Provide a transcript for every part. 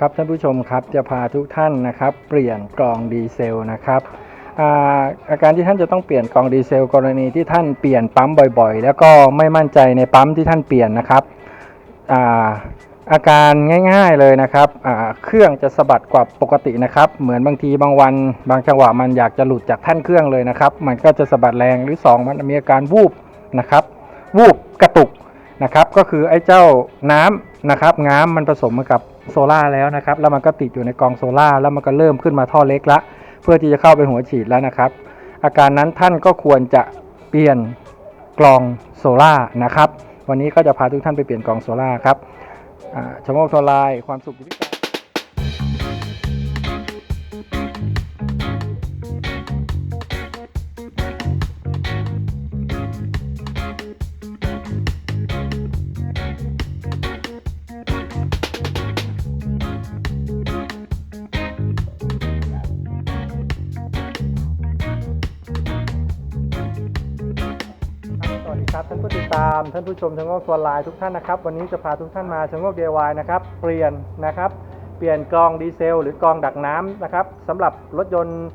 ครับท่านผู้ชมครับจะพาทุกท่านนะครับ เปลี่ยนกล่องดีเซลนะครับอาอาการที่ท่านจะต้องเปลี่ยนกล่องดีเซล กรณีที่ท่านเปลี่ยนปั๊มบ่อยๆ แล้วก็ไม่มั่นใจในปั๊มที่ท่านเปลี่ยนนะครับอาอาการง่ายๆเลยนะครับเครื่องจะสะบัดกว่าปกตินะครับ เหมือนบางทีบางวัน บางจังหวะมันอยากจะหลุดจากแท่นเครื่องเลยนะครับ มันก็จะสะบัดแรงหรือสองมันมีอาการวูบนะครับ วูบกระตุกนะครับ ก็คือไอ้เจ้าน้ำนะครับน้ำมันผสมกับ โซล่าแล้วนะครับแล้วมันก็ติดอยู่ในกองโซล่าแล้วมันก็เริ่มขึ้นมาท่อเล็กละ เพื่อที่จะเข้าไปหัวฉีดแล้วนะครับ อาการนั้นท่านก็ควรจะเปลี่ยนกล่องโซล่านะครับ วันนี้ก็จะพาทุกท่านไปเปลี่ยนกล่องโซล่าครับชมโมกทลายความสุขอยู่ที่ ผู้ชมชะโงกตัวไลน์ทุกท่านนะครับ วันนี้จะพาทุกท่านมาชะโงก DIY นะครับ เปลี่ยนนะครับ เปลี่ยนกองดีเซล หรือกองดักน้ำนะครับสำหรับรถยนต์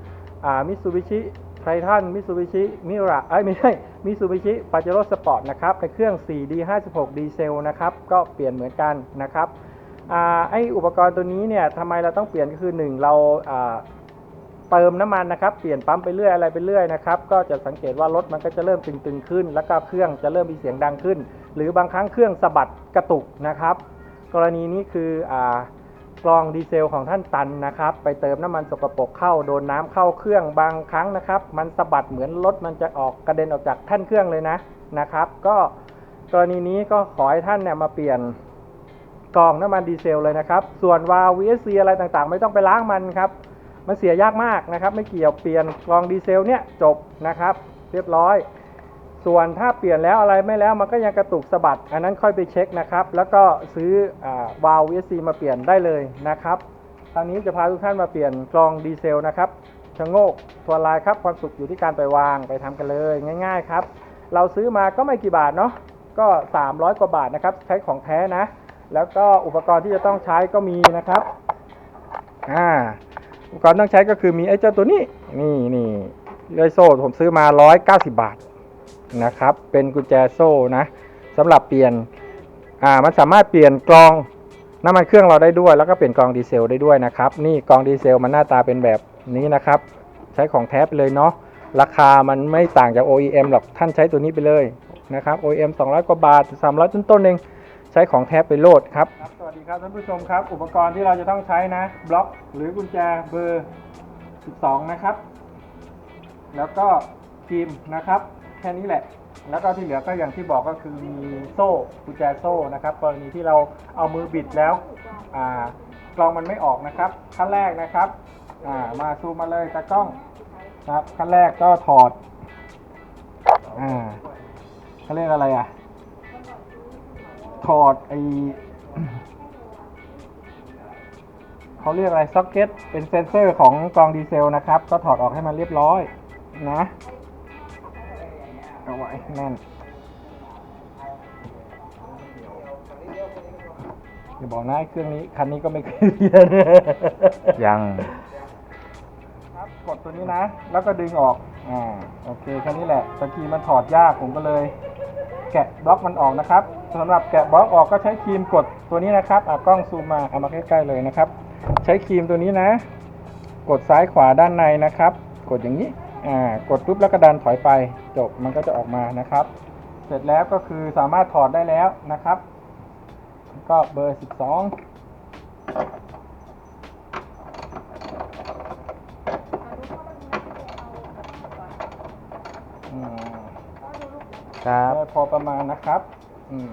มิตซูบิชิไททันมิตซูบิชิมิระเอ้ยไม่ใช่มิตซูบิชิปาเจโร่สปอร์ตนะครับในเครื่อง 4D56 ดีเซลนะครับ ก็เปลี่ยนเหมือนกันนะครับอไออุปกรณ์ตัวนี้เนี่ยทำไมเราต้องเปลี่ยนก็คือหนึ่งเรา เติมน้ำมันนะครับ เปลี่ยนปั๊มไปเรื่อยอะไรไปเรื่อยนะครับ ก็จะสังเกตว่ารถมันก็จะเริ่มตึงๆขึ้น แล้วก็เครื่องจะเริ่มมีเสียงดังขึ้น หรือบางครั้งเครื่องสะบัดกระตุกนะครับ กรณีนี้คืออ่ากรองดีเซลของท่านตันนะครับ ไปเติมน้ำมันสกปรกเข้าโดนน้ำเข้าเครื่องบางครั้งนะครับ มันสะบัดเหมือนรถมันจะออกกระเด็นออกจากท่านเครื่องเลยนะนะครับ ก็กรณีนี้ก็ขอให้ท่านเนี่ยมาเปลี่ยนกรองน้ำมันดีเซลเลยนะครับ ส่วนวาล์ว VSC อะไรต่างๆ ไม่ต้องไปล้างมันครับ มันเสียยากมากนะครับ ไม่เกี่ยวเปลี่ยนกรองดีเซลเนี่ยจบนะครับ เรียบร้อย ส่วนถ้าเปลี่ยนแล้วอะไรไม่แล้วมันก็ยังกระตุกสะบัด อันนั้นค่อยไปเช็คนะครับ แล้วก็ซื้ออาวาล์ว VSC มาเปลี่ยนได้เลยนะครับคราวนี้จะพาทุกท่านมาเปลี่ยนกรองดีเซลนะครับชะโงกตัวลายครับความสุขอยู่ที่การไปวางไปทำกันเลยง่าย ๆ ครับ เราซื้อมาก็ไม่กี่บาทเนาะก็ 300 กว่าบาทนะครับ ใช้ของแท้นะ แล้วก็อุปกรณ์ที่จะต้องใช้ก็มีนะครับ อ่า อุปกรณ์ต้องใช้ก็คือมีไอ้เจ้าตัวนี้นี่นี่เลื่อยโซ่ผมซื้อมา 190 บาทนะครับ เป็นกุญแจโซ่นะสำหรับเปลี่ยนอ่ามันสามารถเปลี่ยนกรองน้ำมันเครื่องเราได้ด้วย แล้วก็เปลี่ยนกรองดีเซลได้ด้วยนะครับ นี่กรองดีเซลมันหน้าตาเป็นแบบนี้นะครับ ใช้ของแท้ไปเลยเนาะราคามันไม่ต่างจาก OEM หรอกท่านใช้ตัวนี้ไปเลยนะครับ OEM 200 กว่าบาท 300 ต้นๆเองใช้ของแท้ไปโหลดครับ ครับท่านผู้ชมครับ อุปกรณ์ที่เราจะต้องใช้นะบล็อกหรือกุญแจเบอร์ 12 นะครับ แล้วก็ฟิล์มนะครับ แค่นี้แหละ แล้วก็ที่เหลือก็อย่างที่บอกก็คือมีโซ่กุญแจโซ่นะครับกรณีที่เราเอามือบิดแล้วอ่ากลองมันไม่ออกนะครับ ขั้นแรกนะครับอ่ามาซูมมาเลยตากล้องครับขั้นแรกก็ถอดอ่าเขาเรียกอะไรอะถอดไอ เขาเรียกอะไรซ็อกเก็ตเป็นเซนเซอร์ของกรองดีเซลนะครับ ก็ถอดออกให้มันเรียบร้อยนะเอาไว้แน่นอย่าบอกนะไอ้เครื่องนี้คันนี้ก็ไม่เคยเรียนยังครับกดตัวนี้นะ แล้วก็ดึงออกอ่าโอเคแค่นี้แหละตะกี้มันถอดยากผมก็เลย แกะบล็อกมันออกนะครับสำหรับแกะบล็อกออกก็ใช้ครีมกดตัวนี้นะครับอะกล้องซูมมาเอามาใกล้ๆเลยนะครับ ใช้ครีมตัวนี้นะ กดซ้ายขวาด้านในนะครับ กดอย่างนี้อ่ากดปุ๊บแล้วก็ดันถอยไปจบมันก็จะออกมานะครับ เสร็จแล้วก็คือสามารถถอดได้แล้วนะครับ ก็เบอร์ 12อืมครับได้พอประมาณนะครับ อืม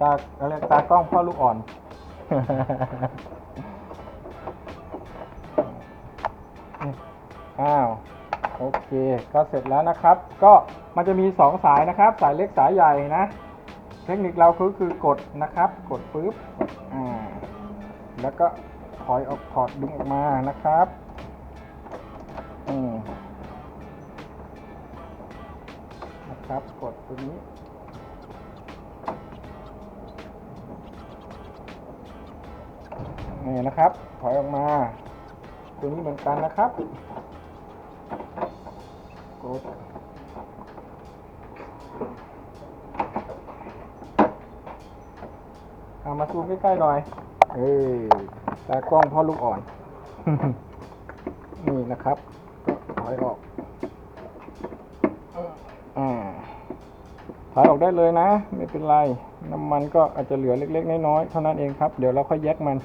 ตาอะไรตากล้องพ่อลูกอ่อน อ้าว โอเค ก็เสร็จแล้วนะครับ ก็มันจะมีสองสายนะครับ สายเล็กสายใหญ่นะ เทคนิคเราคือคือกดนะครับ กดปุ๊บ อ่า แล้วก็ถอยออกถอดดึงออกมานะครับ อืมนะครับ กดตัวนี้ นี่นะครับ ถอยออกมาตัวนี้เหมือนกันนะครับกดเอามาซูมใกล้ๆหน่อย เอ้ยตากล้องพ่อลูกอ่อน นี่นะครับ ก็ถอยออกอ่าถอยออกได้เลยนะ ไม่เป็นไร น้ำมันก็อาจจะเหลือเล็กๆ น้อยๆ เท่านั้นเองครับ เดี๋ยวเราค่อยแยกมัน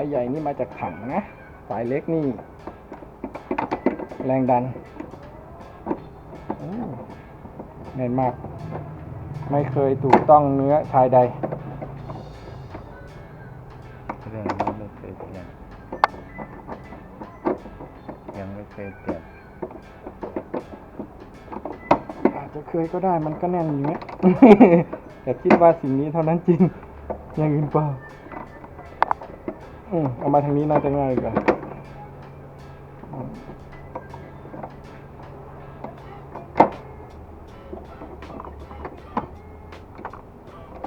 ายใหญ่นี่มาจากถังนะ สายเล็กนี่ แรงดันอู้แน่นมาก ไม่เคยถูกต้องเนื้อชายใดเรื่องนี้ไม่เคยเปลี่ยนยังไม่เคยเปลี่ยนอาจจะเคยก็ได้มันก็แน่นอย่างเงี้ยแต่คิดว่าสิ่งนี้เท่านั้นจริงอย่างอื่นเปล่า อืมเอามาทางนี้น่าจะง่ายกว่า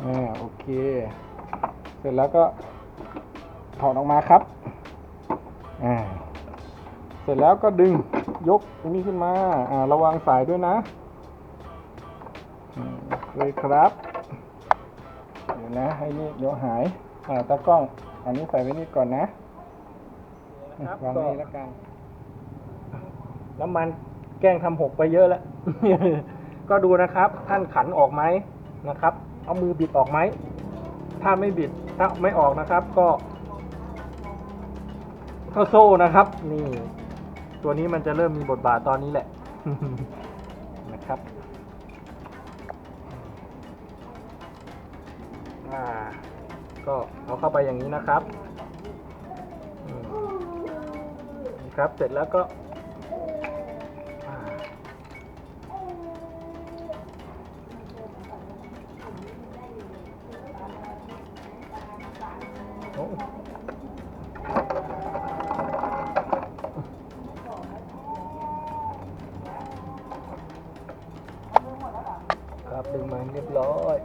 อ่าโอเค เสร็จแล้วก็ถอดออกมาครับ อ่า เสร็จแล้วก็ดึงยกตรงนี้ขึ้นมา อ่า ระวังสายด้วยนะเลยครับ เดี๋ยวนะ ให้นี่เดี๋ยวหาย อ่า ตากล้อง อันนี้ใส่ไว้นี่ก่อนนะวางนี่แล้วกัน น้ำมันแกล้งทำหกไปเยอะแล้ว ก็ดูนะครับ ท่านขันออกไหมนะครับ เอามือบิดออกไหม ถ้าไม่บิด ถ้าไม่ออกนะครับ ก็เข้าโซ่นะครับ นี่ ตัวนี้มันจะเริ่มมีบทบาทตอนนี้แหละ ก็เอาเข้าไปอย่างนี้นะครับนะครับเสร็จแล้วก็ครับดึงมาเรียบร้อย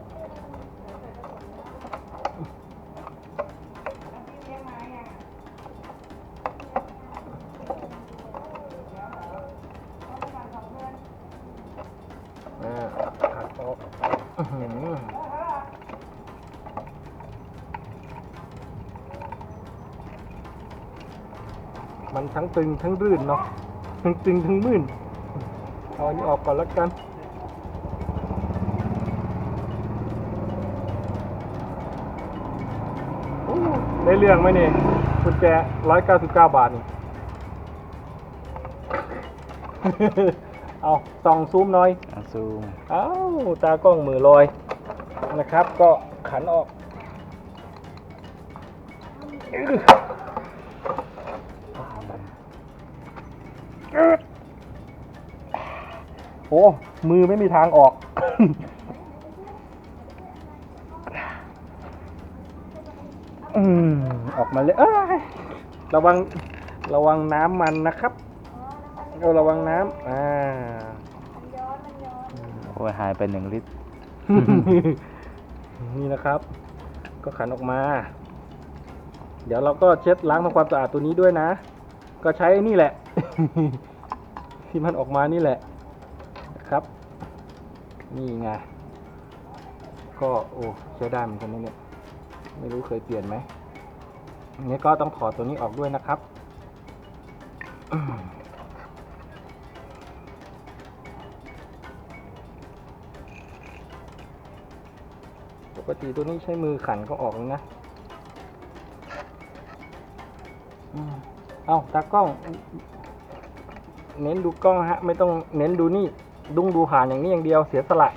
ทั้งตึงทั้งรื่นเนาะทั้งตึงทั้งมื่นเอาอันนี้ออกก่อนแล้วกันโอ้ได้เรื่องไหมเนี่ยกุญแจร้อยเก้าสิบเก้าบาทนี่เอาส่องซูมหน่อยอาซูมอ้าวตากล้องมือลอยนะครับ ก็ขันออกอื้ออื้อ โอ้มือไม่มีทางออก อืมออกมาเลย เอ้ย ระวัง ระวังน้ำมันนะครับเราระวังน้ำอ่าโอ้ยหายไปหนึ่งลิตร นี่นะครับ ก็ขันออกมา เดี๋ยวเราก็เช็ดล้างทำความสะอาดตัวนี้ด้วยนะ ก็ใช้นี่แหละ ที่มันออกมานี่แหละนะครับ นี่ไง ก็โอ้ใช้ได้เหมือนกันนะเนี่ย ไม่รู้เคยเปลี่ยนไหมอันนี้ก็ต้องถอดตัวนี้ออกด้วยนะครับปกติตัวนี้ใช้มือขันก็ออกเลยนะเอ้าตากล้อง เน้นดูกล้องฮะ ไม่ต้องเน้นดูนี่ดุ้งดูผ่านอย่างนี้อย่างเดียวเสียสละ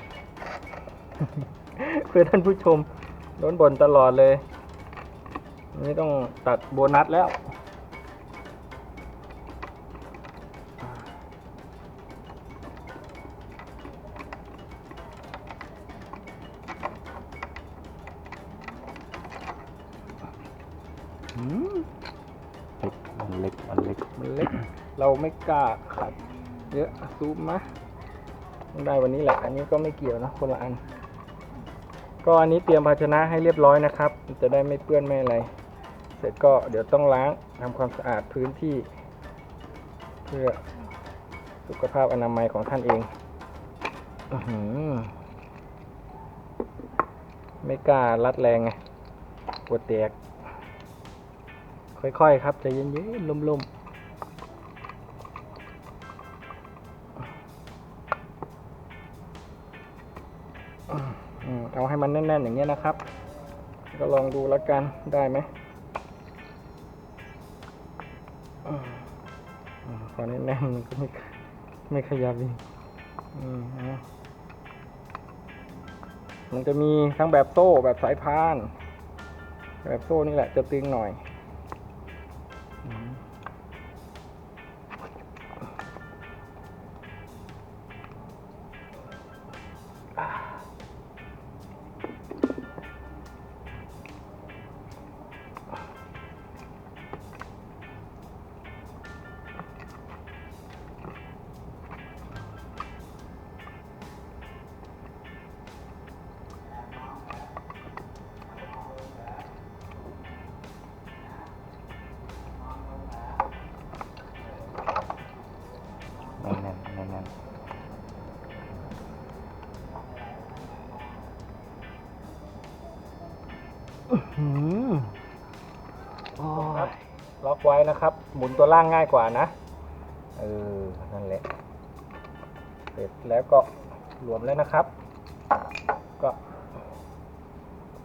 เพื่อท่านผู้ชมโดนบ่นตลอดเลย นี่ต้องตัดโบนัสแล้วหือเล็กมันเล็กมันเล็กมันเล็ก เราไม่กล้าขัด เยอะซูมมาต้องได้วันนี้แหละ อันนี้ก็ไม่เกี่ยวนะคนละอัน ก็อันนี้เตรียมภาชนะให้เรียบร้อยนะครับ จะได้ไม่เปื้อนไม่อะไร เสร็จก็เดี๋ยวต้องล้างทำความสะอาดพื้นที่ เพื่อสุขภาพอนามัยของท่านเองอไม่กล้ารัดแรงไงปวดแตก ค่อยๆ ครับใจเย็นๆลุ่มๆ ให้มันแน่นๆอย่างเงี้ยนะครับ ก็ลองดูแล้วกันได้ไหมอืมอืมพอแน่นๆมันก็ไม่ไม่ขยับอีกอืมเอามันจะมีทั้งแบบโซ่แบบสายพาน แบบโซ่นี่แหละจะตึงหน่อย ไว้นะครับ หมุนตัวล่างง่ายกว่านะ เออ นั่นแหละ เสร็จแล้วก็รวมแล้วนะครับ ก็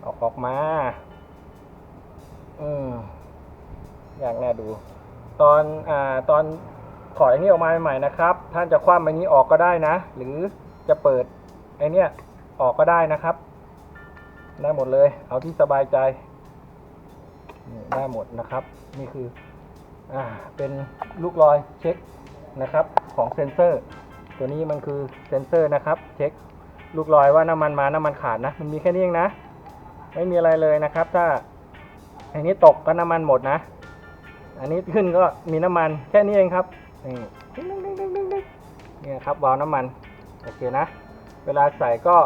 เอาออกมา อืมอยากแน่ดู ตอน อ่า ตอนถอดไอ้นี้ออกมาใหม่ๆนะครับ ท่านจะคว่ำไอ้นี้ออกก็ได้นะ หรือจะเปิดไอ้เนี้ยออกก็ได้นะครับ ได้หมดเลย เอาที่สบายใจ ได้หมดนะครับ นี่คือ อ่าเป็นลูกรอยเช็คนะครับของเซนเซอร์ ตัวนี้มันคือเซนเซอร์นะครับเช็คลูกรอยว่าน้ำมันมาน้ำมันขาดนะ มันมีแค่นี้เองนะ ไม่มีอะไรเลยนะครับ ถ้าอันนี้ตกก็น้ำมันหมดนะ อันนี้ขึ้นก็มีน้ำมันแค่นี้เองครับนี่นี่ครับวาล์วน้ำมันโอเคนะ เวลาใส่ก็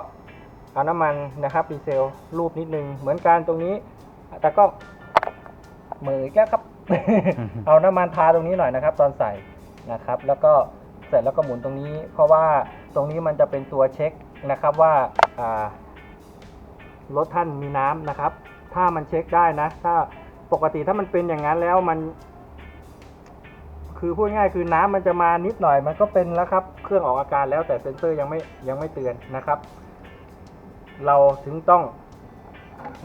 เอาน้ำมันนะครับดีเซลรูปนิดนึงเหมือนกันตรงนี้แต่ก็มือแก้ครับ เอาน้ำมันทาตรงนี้หน่อยนะครับ ตอนใส่นะครับ แล้วก็เสร็จแล้วก็หมุนตรงนี้ เพราะว่าตรงนี้มันจะเป็นตัวเช็คนะครับว่ารถท่านมีน้ำนะครับ ถ้ามันเช็คได้นะ ถ้าปกติถ้ามันเป็นอย่างนั้นแล้วมัน คือพูดง่ายคือน้ำมันจะมานิดหน่อย มันก็เป็นแล้วครับ เครื่องออกอาการแล้วแต่เซ็นเซอร์ยังไม่ยังไม่เตือนนะครับ เราถึงต้อง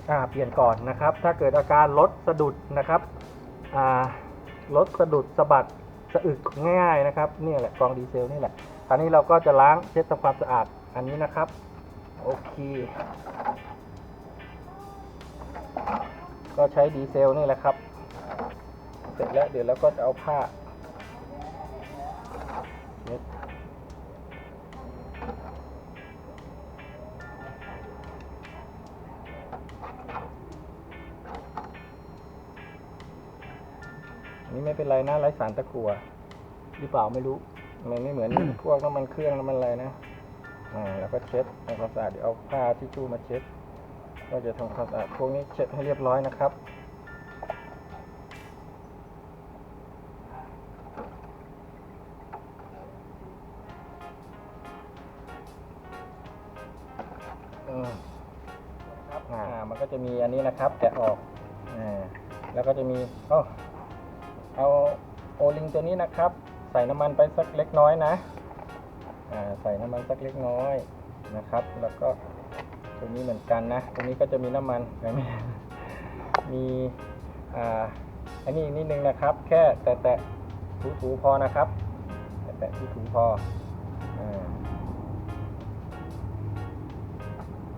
อเปลี่ยนก่อนนะครับ ถ้าเกิดอาการรถสะดุดนะครับ รถสะดุดสะบัดสะอึกง่ายๆนะครับนี่แหละกองดีเซลนี่แหละคราวนี้เราก็จะล้างเช็ดทำความสะอาดอันนี้นะครับโอเคก็ใช้ดีเซลนี่แหละครับ เสร็จแล้วเดี๋ยวเราก็จะเอาผ้าเช็ด ไม่เป็นไรนะไร้สารตะกั่วหรือเปล่าไม่รู้ มันไม่เหมือน พวกน้ำมันเครื่องน้ำมันอะไรนะอ่าแล้วก็เช็ดทำความสะอาดเดี๋ยวเอาผ้าที่ชู่มาเช็ด ก็จะทำความสะอาดพวกนี้เช็ดให้เรียบร้อยนะครับอืมครับอ่ามันก็จะมีอันนี้นะครับแกะออก อ่า แล้วก็จะมีเอ้าเอา โอลิงตัวนี้นะครับ ใส่น้ำมันไปสักเล็กน้อยนะใส่น้ำมันสักเล็กน้อยนะครับ แล้วก็ตัวนี้เหมือนกันนะตรงนี้ก็จะมีน้ำมันเห็นไหมมีอ่าอันนี้อีกนิดนึงนะครับ แค่แตะแตะถูถูๆพอนะครับ แตะแตะถูถูพอ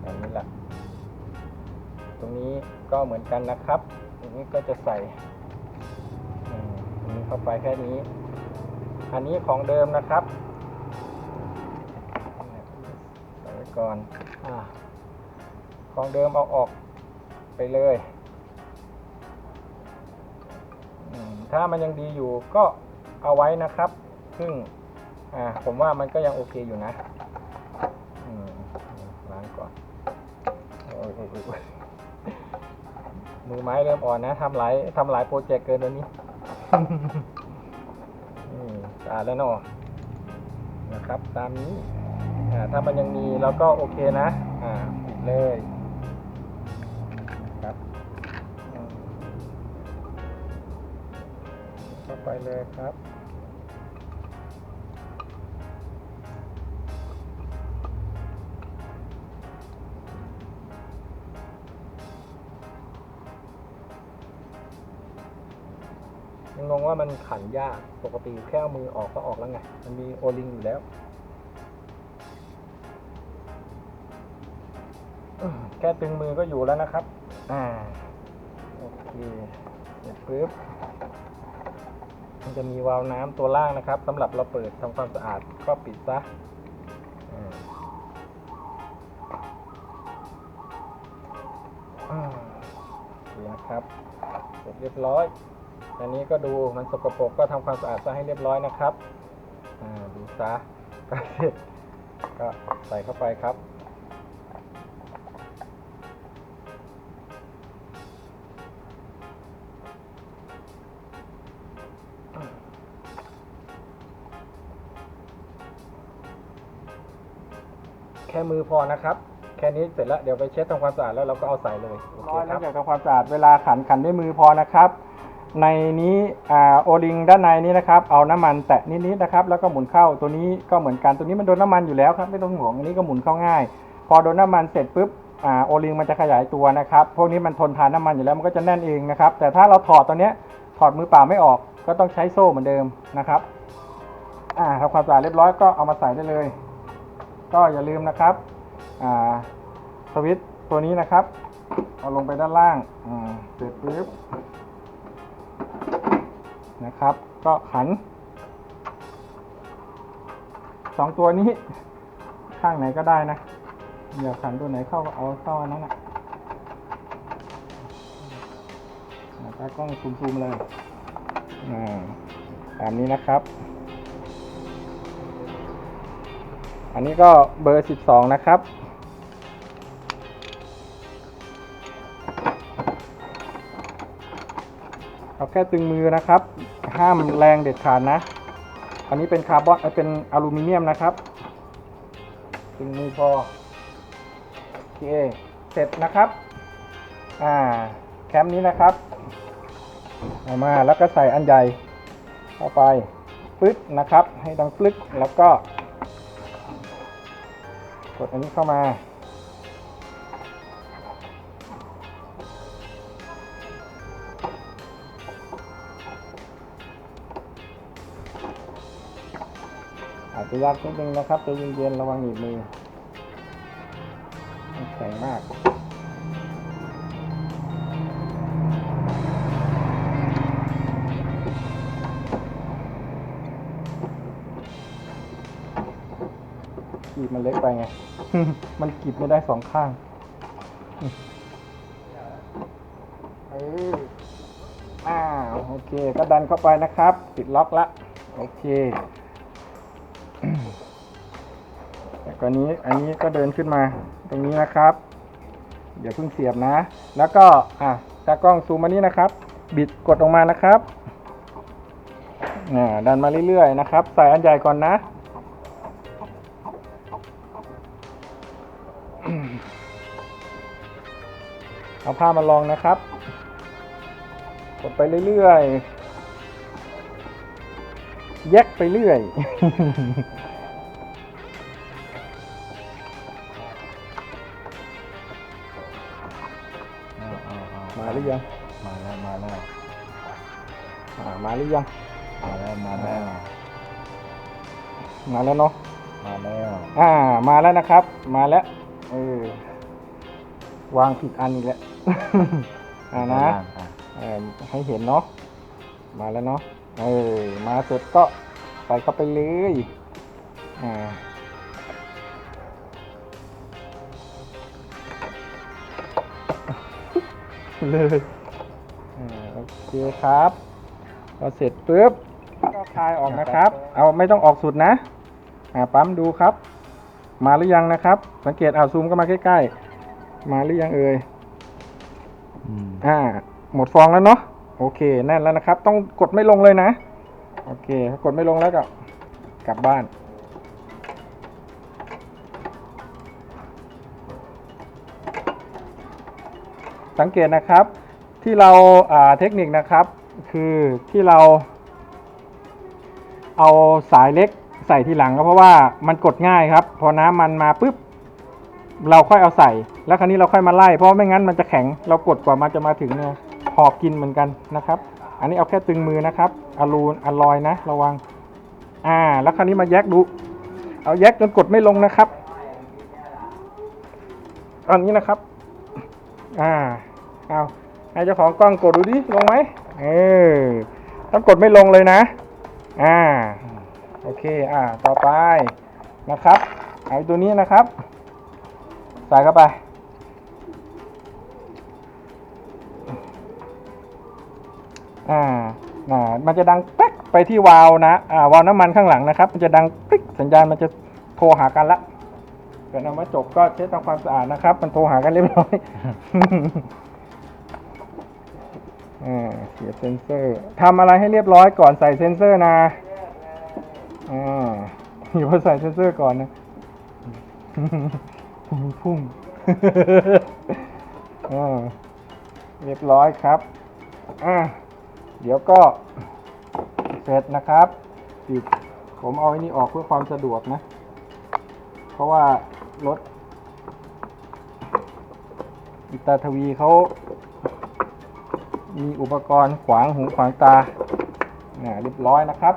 อันนี้ละตรงนี้ก็เหมือนกันนะครับตรงนี้ก็จะใส่ เข้าไปแค่นี้ อันนี้ของเดิมนะครับใส่ไว้ก่อนอของเดิมเอาออกไปเลย ถ้ามันยังดีอยู่ก็เอาไว้นะครับ ซึ่งผมว่ามันก็ยังโอเคอยู่นะล้างก่อนออมือไม้เริ่มอ่อนนะทำหลายทำหลายโปรเจกต์เกินตัวนี้ อืมสะอาดแล้วเนาะนะครับ ตามนี้อ่าถ้ามันยังมีเราก็โอเคนะ อ่าปิดเลยครับอืมเข้าไปเลยครับ ว่ามันขันยากปกติแค่เอามือออกก็ออกแล้วไง มันมีโอลิงอยู่แล้วแค่ตึงมือก็อยู่แล้วนะครับ อ่า โอเคเสร็จปุ๊บ มันจะมีวาล์วน้ำตัวล่างนะครับสำหรับเราเปิดทำความสะอาดก็ปิดซะอ่าอ่าโอเคนะครับ เสร็จเรียบร้อย อันนี้ก็ดูมันสกปรกก็ทำความสะอาดซะให้เรียบร้อยนะครับอ่าดูซะก็เสร็จก็ใส่เข้าไปครับ แค่มือพอนะครับแค่นี้เสร็จแล้วเดี๋ยวไปเช็ดทำความสะอาดแล้วเราก็เอาใส่เลยโอเคครับจากทำความสะอาดเวลาขันขันด้วยมือพอนะครับ ในนี้โอลิงด้านในนี้นะครับ เอาน้ำมันแตะนิดๆนะครับ แล้วก็หมุนเข้าตัวนี้ก็เหมือนกันตัวนี้มันโดนน้ำมันอยู่แล้วครับไม่ต้องห่วงอันนี้ก็หมุนเข้าง่าย พอโดนน้ำมันเสร็จปุ๊บโอลิงมันจะขยายตัวนะครับ พวกนี้มันทนทานน้ำมันอยู่แล้วมันก็จะแน่นเองนะครับ แต่ถ้าเราถอดตัวเนี้ยถอดมือเปล่าไม่ออก ก็ต้องใช้โซ่เหมือนเดิมนะครับอ่าทำความสะอาดเรียบร้อยก็เอามาใส่ได้เลย ก็อย่าลืมนะครับอ่าสวิตตัวนี้นะครับ เอาลงไปด้านล่างอ่าเสร็จปุ๊บ นะครับ ก็ขันสองตัวนี้ข้างไหนก็ได้นะอย่าขันตัวไหนเข้าก็เอาเข้าอันนั้นอะอ่าตากล้องซูมๆเลยอ่าตามนี้นะครับ อันนี้ก็เบอร์ 12 นะครับ แค่ตึงมือนะครับ ห้ามแรงเด็ดขาดนะ อันนี้เป็นคาร์บอนเอ้ยเป็นอลูมิเนียมนะครับ ตึงมือพอโอเคเสร็จนะครับอ่าแคมป์นี้นะครับเอามาแล้วก็ใส่อันใหญ่เข้าไปปึ๊กนะครับ ให้ดังปลึกแล้วก็ กดอันนี้เข้ามา อาจจะยากนิดนึงนะครับใจเย็นๆระวังหนีบมือแข็งมากกีบมันเล็กไปไง มันกีบไม่ได้สองข้างเอออ้าว โอเค ก็ดันเข้าไปนะครับ ปิดล็อกละ โอเค แต่กรณีอันนี้ก็เดินขึ้นมา ตรงนี้นะครับเดี๋ยวเพิ่งเสียบนะ แล้วก็อะตากล้องซูมมานี่นะครับ บิดกดออกมานะครับอ่าดันมาเรื่อยๆนะครับ ใส่อันใหญ่ก่อนนะเอาผ้ามาลองนะครับ กดไปเรื่อยๆ แยกไปเรื่อย หรือยัง มาแล้วมาแล้วมาแล้วเนาะ มาแล้วอ่า มาแล้วนะครับ มาแล้ว เออ วางผิดอันอีกแล้ว อ่านะอะเออให้เห็นเนาะ มาแล้วเนาะ เออ มาเสร็จก็ใส่เข้าไปเลย อ่าเลยอ่าโอเคครับ พอเสร็จปุ๊บก็คลายออกนะครับ เอาไม่ต้องออกสุดนะอ่าปั๊มดูครับ มาหรือยังนะครับ สังเกตเอาซูมก็มาใกล้ๆ มาหรือยังเอ่ยอืมอ่า หมดฟองแล้วเนาะโอเคแน่นแล้วนะครับ ต้องกดไม่ลงเลยนะ โอเคถ้ากดไม่ลงแล้วก็กลับบ้านสังเกตนะครับที่เราอ่าเทคนิคนะครับ คือที่เรา เอาสายเล็กใส่ทีหลังก็เพราะว่ามันกดง่ายครับ พอน้ำมันมาปุ๊บเราค่อยเอาใส่ แล้วคราวนี้เราค่อยมาไล่เพราะไม่งั้นมันจะแข็งเรากดกว่ามันจะมาถึงเนี่ยหอบกินเหมือนกันนะครับ อันนี้เอาแค่ตึงมือนะครับอลูนอลอยนะ ระวัง อ่า แล้วคราวนี้มาแยกดู เอาแยกจนกดไม่ลงนะครับอันนี้นะครับ อ่า เอาให้เจ้าของกล้องกดดูดิลงไหม เออต้องกดไม่ลงเลยนะ อ่า โอเค อ่า ต่อไปนะครับ เอาไอ้ตัวนี้นะครับ ใส่เข้าไป อ่าอ่ามันจะดังแป๊กไปที่วาล์วนะ อ่า วาล์วน้ำมันข้างหลังนะครับ มันจะดังปิ๊ก สัญญาณมันจะโทรหากันละเกิดเอามาจบก็เช็ดทำความสะอาดนะครับ มันโทรหากันเรียบร้อย อ่าเสียบเซนเซอร์ทำอะไรให้เรียบร้อยก่อนใส่เซนเซอร์นะอ่าอย่าใส่เซนเซอร์ก่อนนะพุ่งพุ่งอ่าเรียบร้อยครับอ่าเดี๋ยวก็เสร็จนะครับปิดผมเอาไอ้นี่ออกเพื่อความสะดวกนะ เพราะว่ารถอิตาทวีเขา มีอุปกรณ์ขวางหูขวางตาน่ะเรียบร้อยนะครับ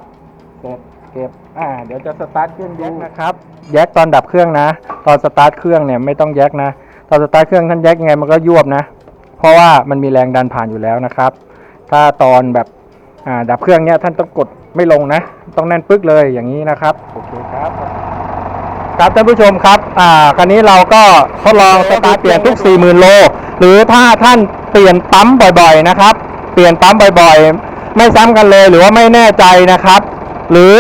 เสร็จเก็บ อ่า เดี๋ยวจะสตาร์ทเครื่องแยกนะครับ แยกตอนดับเครื่องนะ ตอนสตาร์ทเครื่องเนี่ยไม่ต้องแยกนะ ตอนสตาร์ทเครื่องท่านแยกยังไงมันก็ยวบนะ เพราะว่ามันมีแรงดันผ่านอยู่แล้วนะครับ ถ้าตอนแบบ อ่า ดับเครื่องเนี่ยท่านต้องกดไม่ลงนะ ต้องแน่นปึ๊กเลยอย่างนี้นะครับ โอเคครับ ครับท่านผู้ชมครับ อ่า คราวนี้เราก็ทดลองสตาร์ทเปลี่ยนทุก 40,000 โล หรือถ้าท่าน เปลี่ยนปั๊มบ่อยๆนะครับ เปลี่ยนปั๊มบ่อยๆ ไม่ซ้ำกันเลยหรือว่าไม่แน่ใจนะครับ หรือ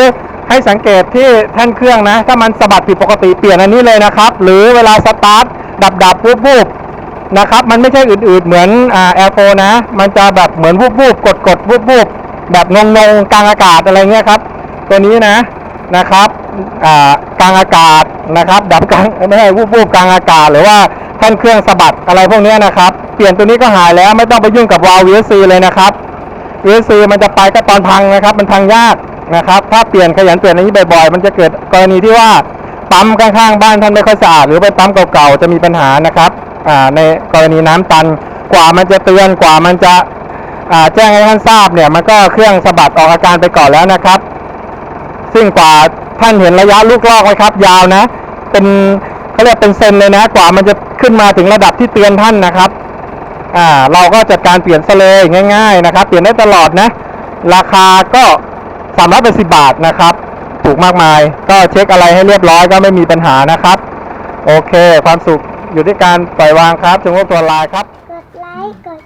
ให้สังเกตที่แท่นเครื่องนะ ถ้ามันสะบัดผิดปกติเปลี่ยนอันนี้เลยนะครับ หรือเวลาสตาร์ทดับๆวูบๆนะครับ มันไม่ใช่อืดๆเหมือนอ่าแอร์โฟนะ มันจะแบบเหมือนวูบๆกดๆวูบๆแบบงงๆกลางอากาศอะไรเงี้ยครับ ตัวนี้นะนะครับอ่ากลางอากาศนะครับ ดับกลางไม่ใช่วูบวูบๆกลางอากาศ หรือว่าท่านเครื่องสะบัดอะไรพวกนี้นะครับ ปลี่ยนตัวนี้ก็หายแล้วไม่ต้องไปยุ่งกับวาล์ว VSC เลยนะครับ VSC มันจะไปก็ตอนพังนะครับ มันพังยากนะครับ ถ้าเปลี่ยนขยันเปลี่ยนอย่างนี้บ่อยๆ มันจะเกิดกรณีที่ว่าปั๊มข้างๆบ้านท่านไม่ค่อยสะอาดหรือไปปั๊มเก่าๆจะมีปัญหานะครับอ่าในกรณีน้ำตันกว่ามันจะเตือนกว่ามันจะอ่าแจ้งให้ท่านทราบเนี่ยมันก็เครื่องสะบัดออกอาการไปก่อนแล้วนะครับ ซึ่งกว่าท่านเห็นระยะลูกลอกไหมครับ ยาวนะ เป็นเขาเรียกเป็นเซนเลยนะ กว่ามันจะขึ้นมาถึงระดับที่เตือนท่านนะครับ อ่าเราก็จัดการเปลี่ยนซะเลยง่าย ๆนะครับ เปลี่ยนได้ตลอดนะ ราคาก็สามร้อยแปดสิบบาทนะครับ ถูกมากมาย ก็เช็คอะไรให้เรียบร้อยก็ไม่มีปัญหานะครับ โอเค ความสุขอยู่ที่การปล่อยวางครับจงว่าตัวลายครับ กดไลค์กด